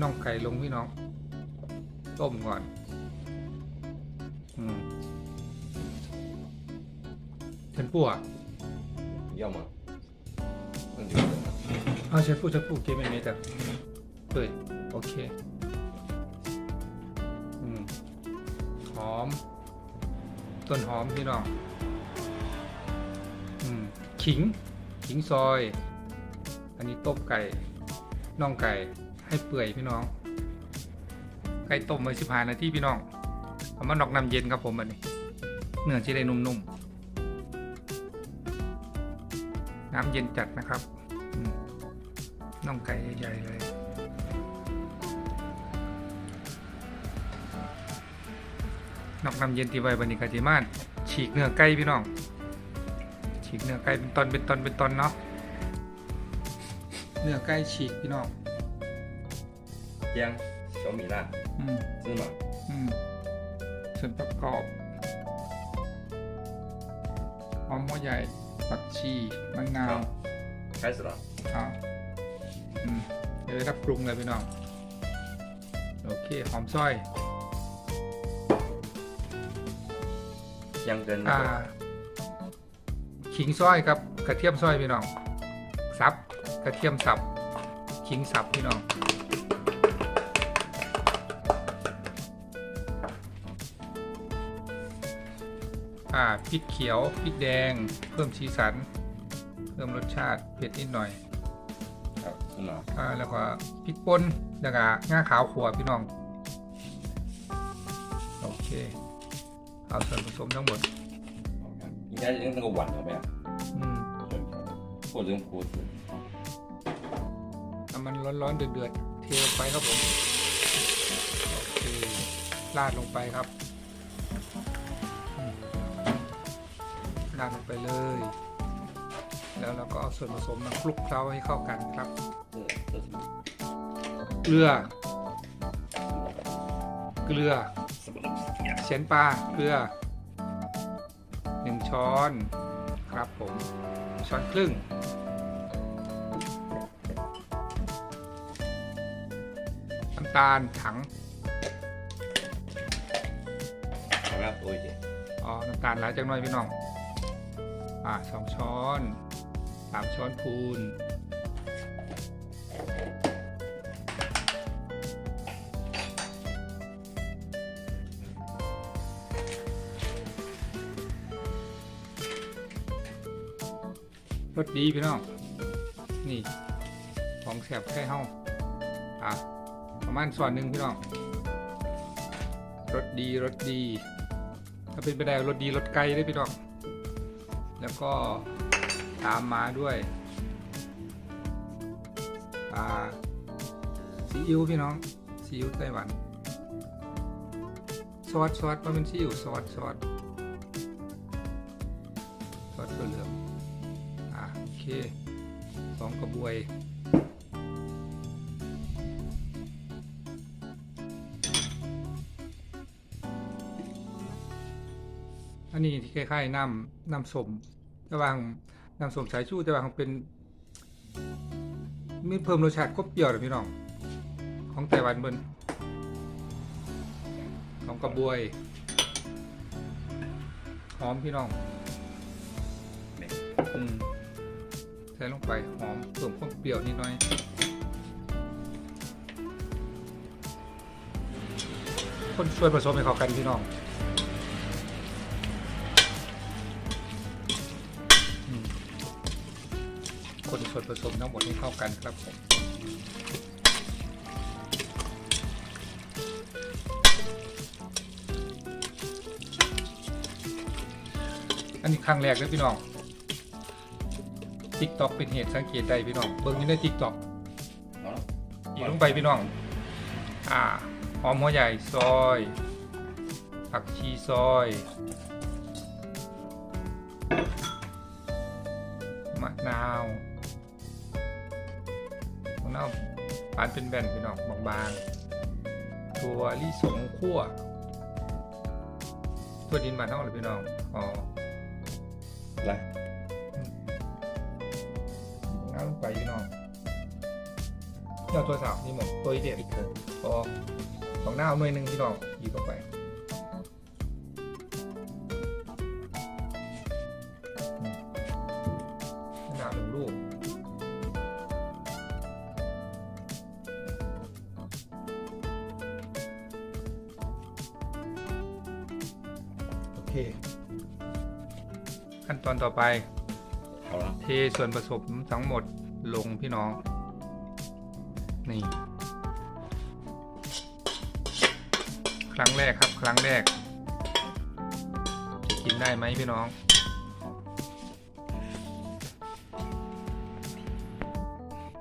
น่องไก่ลงพี่น้อง ต้มก่อน อืมเชนปูอ่ะ 要吗？那就 อ่าเชนปูเชนปูเกมไม่มีแต่เปิดโอเค อืม หอม ต้นหอมพี่น้อง อืม ขิง ขิงซอย อันนี้ต้มไก่ น่องไก่ ให้เปื่อยพี่น้องไก่ต้มไว้สิบห้านาทีพี่น้องเอามานอกน้ำเย็นครับผมอันนี้ เนื้อจะได้นุ่มๆ น้ำเย็นจัดนะครับน่องไก่ใหญ่ๆเลยนอกน้ำเย็นที่ไว้บันนี้กาจิมานฉีกเนื้อไก่พี่น้อง ฉีกเนื้อไก่เป็นตอนเป็นตอนเป็นตอนเนาะเนื้อไก่ฉีกพี่น้อง 姜、小米辣、 อืม 芝麻， อืมส่วนประกอบ หอมหัวใหญ่ ผักชีมะนาว 好，开始了。 อ่าอืมเดี๋ยวได้รับปรุงเลยพี่น้อง โอเค หอมซอย 姜跟 อ่า 那个 ขิงซอยครับกระเทียมซอยพี่น้อง สับ กระเทียมสับ ขิงสับพี่น้อง อ่าพริกเขียวพริกแดง เพิ่มสีสัน เพิ่มรสชาติเผ็ดนิดหน่อยครับแล้วก็พริกป่นแล้วก็ง่าขาวขวพี่น้องโอเค เอาส่วนผสมทั้งหมดนี่ได้เรื่องกระหวันเข้าไมอืมปวดเรื่องปวดน้ำมันร้อนๆเดือดๆเทลไปครับผมโอเคลาดลงไปครับ ทานลงไปเลย แล้วเราก็เอาส่วนผสมมาคลุกเคล้าให้เข้ากันครับเกลือ เกลือเชนปลาเกลือหนึ่งช้อนครับผมช้อนครึ่ง น้ำตาลถังครับโอ้ยอ๋อ น้ำตาลหลายจังหน่อยพี่น้อง อ่าสองช้อนสามช้อนพูนรสดีพี่น้อง นี่ของแสบแค่เฮาอะประมาณส่วนหนึ่งพี่น้องรสดีรสดี ถ้าเป็นไปได้รสดีรสไกลได้พี่น้อง แล้วก็ตามมาด้วยปลาซีอิ๊วพี่น้องซีอิ๊วไต้หวันซอสซอสมันเป็นซีอิ๊วซอสซอสซอสตัวเหลืองอะโอเคสองกระบวย อันนี้ที่คล้ายๆน้ำน้ำสมจะวางน้ำสมสายชูจะวางเป็นมีเพิ่มรสชาติกบเปรี้ยวเลยพี่น้อง ของไต้หวันเบิ้นของกระบวย หอมพี่น้องอืมใส่ลงไปหอมเพิ่มความเปรี้ยวนิดหน่อยคนช่วยผสมให้เข้ากันพี่น้อง คนส่วนผสมทั้งหมดให้เข้ากันครับผมอันนี้ครั้งแรกเลยพี่น้องติ๊กต็อกเป็นเหตุสังเกตได้พี่น้องเบิ่งอยู่ในติ๊กต็อก好了，อีกลงไปพี่น้อง อ่าหอมหัวใหญ่ซอย ผักชีซอยมะนาว มะนาวปานเป็นแบนพี่น้องบางๆ ตัวลิสงคั่วตัวดินบานเท่าเลยพี่น้องอ๋อ来，เอาลงไปพี่น้องเจ้าตัวสาวนี่หมดตัวอีเด็ดอีกเครื่องพอของหน้าเอาหน่วยหนึ่งพี่น้องหยิบออกไป เค ขั้นตอนต่อไป เอาละเทส่วนผสมทั้งหมดลงพี่น้อง นี่ ครั้งแรกครับ ครั้งแรกจะกินได้ไหมพี่น้อง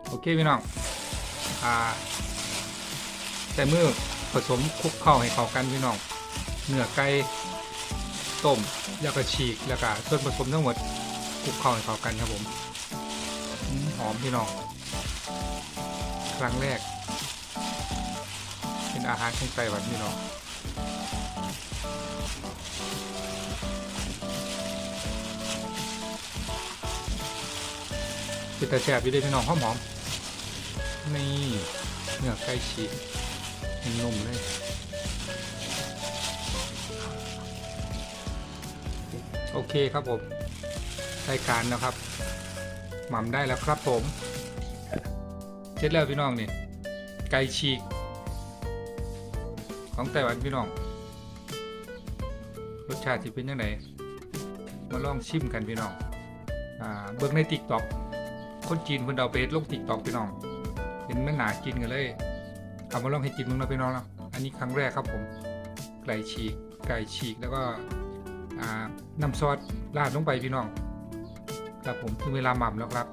โอเคพี่น้อง อ่า แต่มือผสมคลุกเข้าให้เข้ากันพี่น้อง เนื้อไก่ ต้มแล้วก็ฉีกแล้วก็ส่วนผสมทั้งหมดคลุกเข้าให้เข้ากันครับผมหอมพี่น้อง ครั้งแรก เป็นอาหารของไต้หวันพี่น้องเป็นแต่แซ่บอยู่เด้พี่น้องหอมหอมนี่เนื้อไก่ฉีกนุ่มเลย โอเคครับผมรายการแล้วครับ หม่ำได้แล้วครับผมเสร็จแล้วพี่น้องนี่ไก่ฉีก ของไต้หวันพี่น้อง รสชาติจะเป็นยังไงมาลองชิมกันพี่น้องอ่าเบิ่งในติ๊กต็อกคนจีนเพิ่นเอาไปเฮ็ดลงติ๊กต็อกพี่น้องเห็นมันหนากินกันเลยเอามาลองให้กินมึงนะพี่น้องนะอันนี้ครั้งแรกครับผมไก่ฉีกไก่ฉีกแล้วก็ น้ำซอสราดลงไปพี่น้องครับผมถึงเวลาหม่ำแล้วครับ